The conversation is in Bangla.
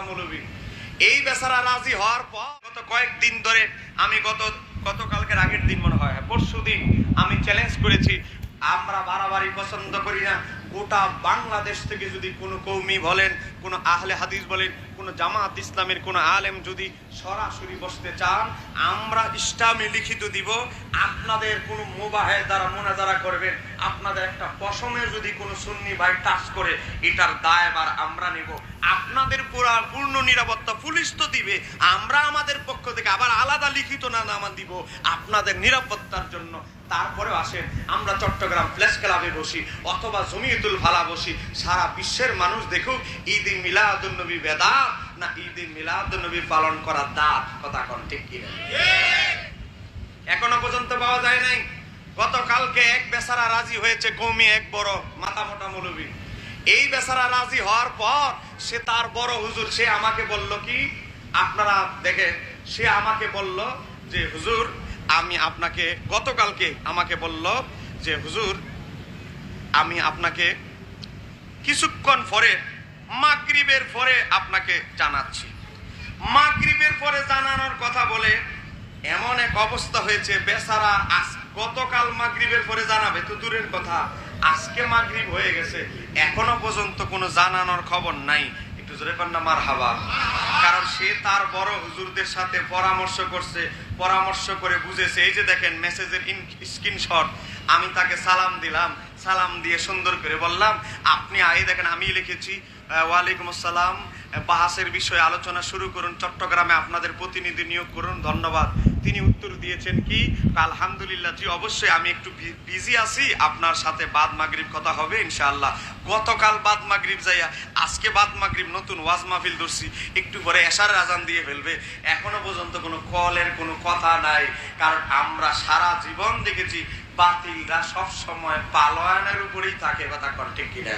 মোটা মৌলবী এই বেচারা রাজি হওয়ার পর গত কয়েকদিন ধরে আমি গত গতকালকের আগের দিন মনে হয় পরশু দিন আমি চ্যালেঞ্জ করেছি। আমরা বাড়াবাড়ি পছন্দ করি না। গোটা বাংলাদেশ থেকে যদি কোনো কৌমি বলেন, কোনো আহলে হাদিস বলেন, কোনো জামাত ইসলামের কোনো আলেম যদি সরাসরি বসতে চান, আমরা ইসলামে লিখিত দিব, আপনাদের কোনো মোবাহের দ্বারা মোনাজারা করবেন। আপনাদের একটা পশমে যদি কোনো সুন্নি ভাই টাচ করে, এটার দায়বার আমরা নিব। আপনাদের পুরা পূর্ণ নিরাপত্তা পুলিশ তো দিবে। আমরা আমাদের পক্ষ থেকে আবার আলাদা লিখিত না নামা দিব আপনাদের নিরাপত্তার জন্য। তারপরেও আসেন, আমরা চট্টগ্রাম প্লেস ক্লাবে বসি, অথবা জমিয়তুল ভালা বসি। সারা বিশ্বের মানুষ দেখুক, ঈদ ই নবী বেদা না ঈদ ই নবী পালন করার দাঁত, কথা কন ঠিক কি এখনও পর্যন্ত পাওয়া যায় নাই। গতকালকে এক বেচারা রাজি হয়েছে, কৌমি এক বড়, মাথা মোটা মৌলবী। এই বেচারা রাজি হওয়ার পর সে তার বড় হুজুর, সে আমাকে বলল কি, আপনারা দেখেন, সে আমাকে বলল যে, হুজুর, আমি আপনাকে গতকালকে আমাকে বলল যে, হুজুর, আমি আপনাকে কিছুক্ষণ পরে, মাগরিবের পরে আপনাকে জানাচ্ছি। মাগরিবের পরে জানানোর কথা বলে এমন এক অবস্থা হয়েছে, বেচারা আজ গতকাল মাগরিবের পরে জানাবে, তো দূরের কথা। আজকে মাগরিব হয়ে গেছে। এখনও পর্যন্ত কোনো জানানোর খবর নাই। একটু জোরে কন্যা মার হাবা কারণ সে তার বড় হুজুরদের সাথে পরামর্শ করছে, পরামর্শ করে বুঝেছে। এই যে দেখেন মেসেজের ইন স্ক্রিনশট আমি তাকে সালাম দিলাম। সালাম দিয়ে সুন্দর করে বললাম, আপনি আই দেখেন আমি লিখেছি। ওয়ালাইকুম আসসালাম। বাহাসের বিষয়ে আলোচনা শুরু করুন। চট্টগ্রামে আপনাদের প্রতিনিধি নিয়োগ করুন। ধন্যবাদ। তিনি উত্তর দিয়েছেন কি? আলহামদুলিল্লাহ, জি, অবশ্যই আমি একটু বিজি আছি। আপনার সাথে বাদ মাগরিব কথা হবে, ইনশাআল্লাহ। গতকাল বাদ মাগরিব যাইয়া, আজকে বাদ মাগরিব নতুন ওয়াজ মাহফিল ধরছি। একটু পরে এশার আজান দিয়ে ফেলবে। এখনও পর্যন্ত কোনো কলের কোনো কথা নাই। কারণ আমরা সারা জীবন দেখেছি, বাতিলরা সব সময় পালয়ানের উপরেই থাকে, কথা কন ঠিক কিনা?